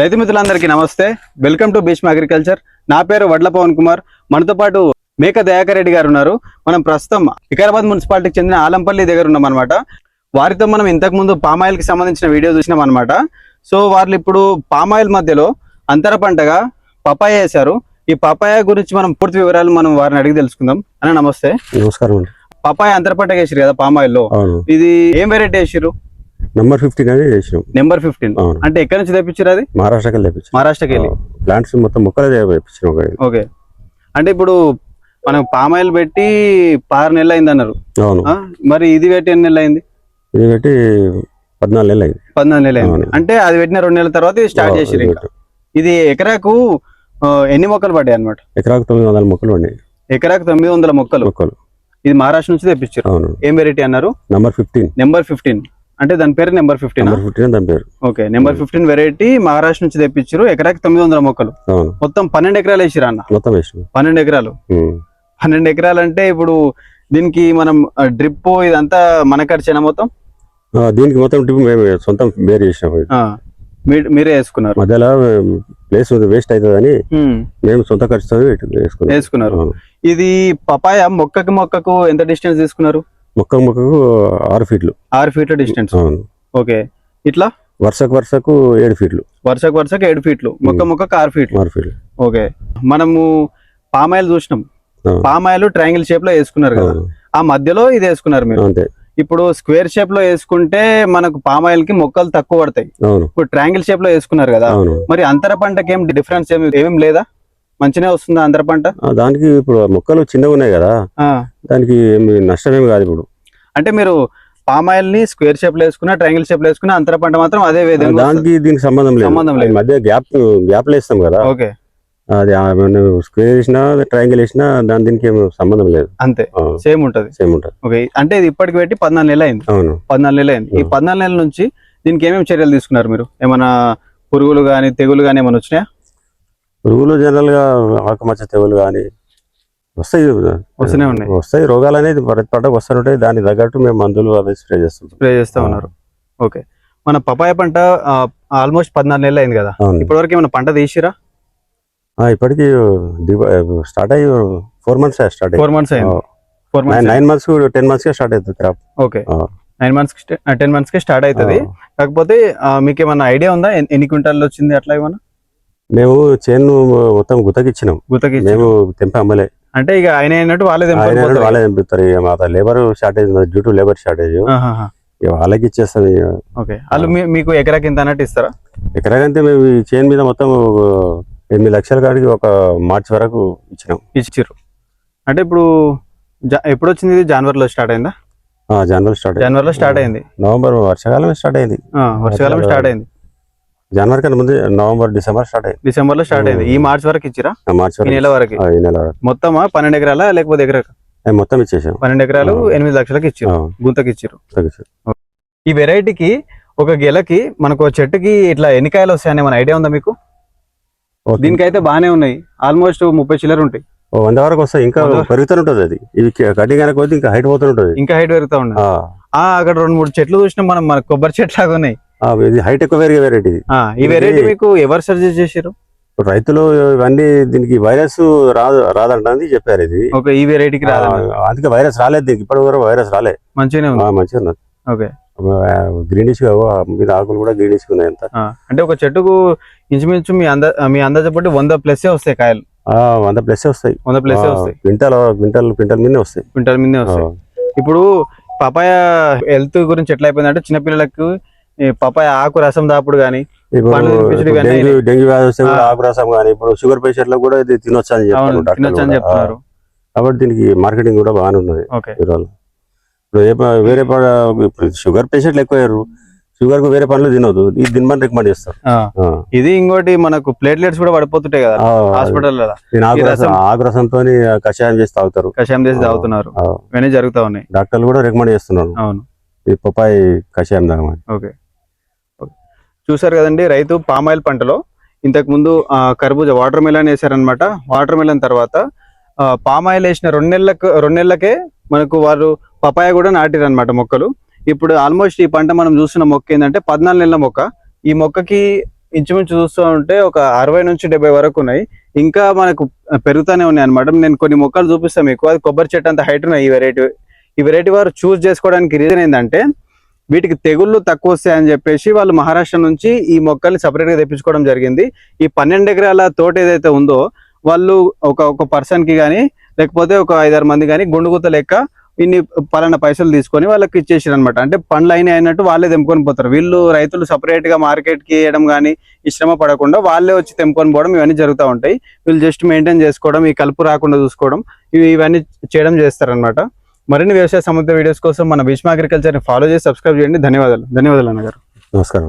రైతు మిత్రులందరికీ నమస్తే. Welcome to Bhishma agriculture. నా పేరు వడ్ల పవన్ కుమార్. మనతో పాటు మేక దయాకర్ రెడ్డి గారు ఉన్నారు. మనం ప్రస్తుతం వికారాబాద్ మున్సిపాలిటీకి చెందిన ఆలంపల్లి దగ్గర ఉన్నాం అనమాట వారితో మనం ఇంతకు ముందు పామాయిల్కి సంబంధించిన వీడియో చూసినాం అనమాట సో వాళ్ళు ఇప్పుడు పామాయిల్ మధ్యలో అంతర పంటగా పపాయ వేశారు. ఈ పపాయ గురించి మనం పూర్తి వివరాలు మనం వారిని అడిగి తెలుసుకుందాం. అన్న నమస్తే. నమస్కారం పపాయ అంతర పంటగా వేసారు కదా పామాయిల్లో అవును. ఇది ఏం వెరైటీ వేసారు నంబర్ ఫిఫ్టీన్ అనేది చేసినాం. నెంబర్ ఫిఫ్టీన్ అంటే ఎక్కడి నుంచి తెప్పించారు అది? మహారాష్ట్రకి తెప్పించాం. మహారాష్ట్రకి వెళ్ళి ప్లాంట్స్ మొత్తం మొక్కలే తెప్పించినాం ఒక ఓకే. అంటే ఇప్పుడు మనం పామాయిల్ పెట్టి ఆరు నెలలు అయింది అన్నారు అవును? మరి ఇది పెట్టి ఎన్ని నెలలు అయింది? ఇది పెట్టి పద్నాలుగు నెలలు అయింది. పద్నాలుగు నెలలు అయింది. అంటే అది పెట్టిన రెండు నెలల తర్వాత స్టార్ట్ ఇంకా. ఇది ఎకరాకు ఎన్ని మొక్కలు పడ్డాయి అనమాట ఎకరాకు తొమ్మిది వందల మొక్కలు ఉన్నాయి ఎకరాకు తొమ్మిది వందల మొక్కలు. మొక్కలు. ఇది మహారాష్ట్ర నుంచి తెప్పించారు. ఏం వెరైటీ అన్నారు? నంబర్ ఫిఫ్టీన్ నెంబర్ ఫిఫ్టీన్ అంటే దాని పేరు నెంబర్ ఫిఫ్టీన్ నంబర్ ఫిఫ్టీన్ దాని పేరు. Okay number fifteen variety Maharashtra నుంచి తెప్పించారు. ఎకరాకి తొమ్మిది వందల మొక్కలు. మొత్తం పన్నెండు ఎకరాలు వేసిరా అన్న. మొత్తం పన్నెండు ఎకరాలు. పన్నెండు ఎకరాలు అంటే ఇప్పుడు దీనికి మనం డ్రిప్ ఇదంతా మన ఖర్చేనా మొత్తం? దీనికి మొత్తం టిప్ మేము సొంతం వేరు చేసినాం. ఇది. ఆ, మీ- మీరే వేసుకున్నారు. మధ్యలో ప్లేస్ వేస్ట్ అవుతుందని మేము సొంత ఖర్చుతో వేసుకున్నాం. వేసుకున్నారు. ఇది పపాయ మొక్కకి మొక్కకు ఎంత డిస్టెన్స్ తీసుకున్నారు? మొక్క మొక్కకు ఆరు ఫీట్లు. ఆరు ఫీట్ల డిస్టెన్స్. ఓకే. ఇట్లా? వరుసకు వరుసకు ఏడు ఫీట్లు. వరుసకు వరుసకు ఏడు ఫీట్లు. మొక్క మొక్కకు ఆరు ఫీట్లు. ఆరు ఫీట్లు. ఓకే. మనము పామాయిల్ చూసినాం. పామాయిల్ ట్రయాంగిల్ షేప్లో వేసుకున్నారు కదా. ఆ మధ్యలో ఇది వేసుకున్నారు మీరు. అంతే. ఇప్పుడు స్క్వేర్ షేప్లో వేసుకుంటే మనకు పామాయిల్కి మొక్కలు తక్కువ పడతాయి. ఇప్పుడు ట్రయాంగిల్ షేప్లో వేసుకున్నారు కదా. మరి అంతర పంటకి ఏం డిఫరెన్స్ ఏమి ఏమేం లేదా? మంచినే వస్తుందా అంతర పంట? దానికి ఇప్పుడు మొక్కలు చిన్నగా ఉన్నాయి కదా దానికి ఏమి నష్టం ఏమి కాదు ఇప్పుడు. అంటే మీరు పామాయిల్ని స్క్వేర్ షేప్లో వేసుకున్నా ట్రయాంగిల్ షేప్లో వేసుకున్నా అంతర పంట మాత్రం అదే విధంగా. దానికి దీనికి సంబంధం లేదు. సంబంధం లేదు. మధ్య గ్యాప్ గ్యాప్ వేస్తాం కదా. ఓకే. అది స్క్వేర్ వేసినా ట్రయాంగిల్ వేసినా దాని దీనికి సంబంధం లేదు. అంతే. సేమ్ ఉంటది. సేమ్ ఉంటుంది. ఓకే. అంటే ఇది ఇప్పటికి పెట్టి పద్నాలుగు నెలలు అయింది. అవును. పద్నాలుగు నెలలు అయింది. ఈ. పద్నాలుగు నెలల నుంచి దీనికి ఏమేమి చర్యలు తీసుకున్నారు మీరు? ఏమైనా పురుగులు కానీ తెగులు కానీ ఏమైనా వచ్చినాయా? పురుగులు జనరల్గా ఆకుమచ్చ తెగులు కానీ వస్తాయి వస్తూనే ఉన్నాయి. వస్తాయి. రోగాలు అనేది ప్రతి పంటకు వస్తుంటాయి దానికి తగ్గట్టు మేము మందులు అవి స్ప్రే చేస్తుంటాం స్ప్రే చేస్తా ఉన్నారు. ఓకే. మన పపాయ పంట ఆల్మోస్ట్ పద్నాలుగు నెలలు అయింది కదా? అవును. ఇప్పటివరకు ఏమైనా పంట తీసిరా? ఇప్పటికి స్టార్ట్ అయ్యి four months start four months అయింది. Four months nine months ten మంత్స్గా start అవుతుంది crop. Okay. Nine months ten మంత్స్కి స్టార్ట్ అవుతుంది కాకపోతే మీకు ఏమైనా ఐడియా ఉందా? ఎన్- ఎన్ని క్వింటాల్లో వచ్చింది అట్లా ఏమన్నా? మేము చేను మొత్తం గుతకిచ్చినాం. గుతకి మేము తెంపి అమ్మలే అంటే ఇక ఆయన అయినట్టు వాళ్ళే తెంపుకొని వాళ్ళే తెంపుతారు. ఇక మా labour shortage due to labour shortage వాళ్ళకి ఇచ్చేస్తాం ఇక. ఓకే. వాళ్ళు మీకు ఎకరాకి ఇంత అన్నట్టు ఇస్తారా? ఎకరాకంటే మేము ఈ చేను మీద మొత్తం ఎనిమిది లక్షల కాడికి ఒక మార్చి వరకు ఇచ్చినాం. ఇచ్చిర్రు. అంటే ఇప్పుడు ఎప్పుడు వచ్చింది ఇది? జనవరిలో స్టార్ట్ అయిందా? ఆ, జనవరి స్టార్ట్ జనవరిలో స్టార్ట్ అయింది. నవంబర్ వర్షాకాలం స్టార్ట్ అయింది. వర్షాకాలం. స్టార్ట్ అయింది. జనవరి కన్నా ముందు నవంబర్ డిసెంబర్ స్టార్ట్ అయింది డిసెంబర్లో స్టార్ట్ అయింది. ఈ మార్చ్ వరకు ఇచ్చిరా? మార్చి ఈ నెల వరకు? ఈ నెల వరకు. మొత్తమా? పన్నెండు ఎకరాలా? లేకపోతే ఎకరా మొత్తం ఇచ్చేసాం. పన్నెండు ఎకరాలు. ఎనిమిది లక్షలకి ఇచ్చిర్రు. ఆ, గుంతకి తగ్గించాం. ఈ వెరైటీకి ఒక గెలకి మనకు చెట్టుకి ఇట్లా ఎన్ని కాయలు వస్తాయని మన ఐడియా ఉందా మీకు. దీనికైతే బాగానే ఉన్నాయి. ఆల్మోస్ట్ ముప్పై చిల్లర ఉంటాయి. ఓ వంద వరకు వస్తాయి. ఇంకా పెరుగుతూనే ఉంటుంది అది. ఇవి కటింగ్ అయిన కొద్ది ఇంకా హైట్ పోతుంటుంది ఇంకా హైట్ పెరుగుతా ఆ. అక్కడ రెండు మూడు చెట్లు చూసినా మనం మన కొబ్బరి చెట్లు లాగా ఉన్నాయి. ఇది హైట్ ఎక్కువ పెరిగే వెరైటీ ఈ మీకు ఎవరు సజెస్ట్ చేశారు? రైతులు ఇవన్నీ దీనికి వైరస్ రాదు రాదంటుంది చెప్పారు ఇది. ఒక ఈ వెరైటీకి ఆ, రాదండి అందుకే వైరస్ రాలేదు దీనికి. ఇప్పటి వరకు వైరస్ రాలే. మంచిగానే మంచిగా ఉన్నది ఓకే. గ్రీనిష్ మీద ఆకులు కూడా గ్రీనిష్ ఉన్నాయి అంత అంటే ఒక చెట్టుకు ఇంచుమించు మీ అంద మీ అందాజ బట్టి వంద ప్లస్ వస్తాయి కాయలు? ఆ, వంద ప్లస్ వస్తాయి. వంద ప్లస్ వస్తాయి. క్వింటల్ క్వింటల్ క్వింటల్ మీదే వస్తాయి. క్వింటల్ మీదే వస్తాయి. ఇప్పుడు పపాయ హెల్త్ గురించి ఎట్లా అయిపోయిందంటే చిన్నపిల్లలకు పపాయ ఆకు రసం దాపుడు కానీ డెంగ్యూ డెంగ్యూ వ్యాధి వస్తే కూడా ఆ. ఆకురసం కానీ ఇప్పుడు షుగర్ పేషెంట్లో కూడా ఇది తినొచ్చు అని. చెప్తున్నారు. కాబట్టి దీనికి మార్కెటింగ్ కూడా బాగానే ఉన్నది ఇప్పుడు వేరే ఇప్పుడు షుగర్ పేషెంట్లు ఎక్కువ అయ్యారు షుగర్కు వేరే పనులు తినొద్దు ఇది తినమని రికమెండ్ చేస్తారు. ఇది ఇంకోటి మనకు ప్లేట్లెట్స్ కూడా పడిపోతుంటాయి కదా హాస్పిటల్ దీని ఈ ఆకురసం రసం- ఆకురసంతో కషాయం చేసి తాగుతారు. కషాయం చేసి. తాగుతున్నారు. ఇవన్నీ జరుగుతా ఉన్నాయి. డాక్టర్లు కూడా రికమెండ్ చేస్తున్నారు. అవును. ఈ పప్పాయి కషాయం తాగమని. ఓకే. చూసారు కదండి రైతు పామాయిల్ పంటలో ఇంతకు ముందు కర్బూజా వాటర్ మిలన్ వేసారనమాట వాటర్ మిలన్ తర్వాత పామాయిల్ వేసిన రెండు నెలలకు రెండు నెలలకే మనకు వారు పపాయ కూడా నాటిరనమాట మొక్కలు. ఇప్పుడు ఆల్మోస్ట్ ఈ పంట మనం చూస్తున్న మొక్క ఏంటంటే పద్నాలుగు నెలల మొక్క. ఈ మొక్కకి ఇంచుమించు చూస్తూ ఉంటే ఒక అరవై నుంచి డెబ్బై వరకు ఉన్నాయి. ఇంకా మనకు పెరుగుతూనే ఉన్నాయి అనమాట నేను కొన్ని మొక్కలు చూపిస్తాను మీకు. అది కొబ్బరి చెట్టు అంత హైట్ ఉన్నాయి. ఈ వెరైటీ ఈ వెరైటీ వారు చూస్ చేసుకోవడానికి రీజన్ ఏంటంటే వీటికి తెగుళ్ళు తక్కువ వస్తాయని చెప్పేసి వాళ్ళు మహారాష్ట్ర నుంచి ఈ మొక్కల్ని సపరేట్గా తెప్పించుకోవడం జరిగింది. ఈ పన్నెండు ఎకరాల తోట ఏదైతే ఉందో వాళ్ళు ఒక ఒక పర్సన్కి కానీ లేకపోతే ఒక ఐదారు మంది కానీ గుండుగుత లెక్క ఇన్ని పలానా పైసలు తీసుకొని వాళ్ళకి ఇచ్చేసారు అనమాట అంటే పండ్లు అయినా అయినట్టు వాళ్ళే తెంపుకొని పోతారు. వీళ్ళు రైతులు సపరేట్గా మార్కెట్కి వేయడం కానీ శ్రమ పడకుండా వాళ్ళే వచ్చి తెంపుకొని పోవడం ఇవన్నీ జరుగుతూ ఉంటాయి. వీళ్ళు జస్ట్ మెయింటైన్ చేసుకోవడం ఈ కలుపు రాకుండా చూసుకోవడం ఇవి ఇవన్నీ చేయడం చేస్తారనమాట మరిన్ని వ్యవసాయ సంబంధిత వీడియోస్ కోసం మన భీష్మ అగ్రికల్చర్ని ఫాలో చేసి సబ్స్క్రైబ్ చేయండి. ధన్యవాదాలు. ధన్యవాదాలు అన్నగారు. నమస్కారం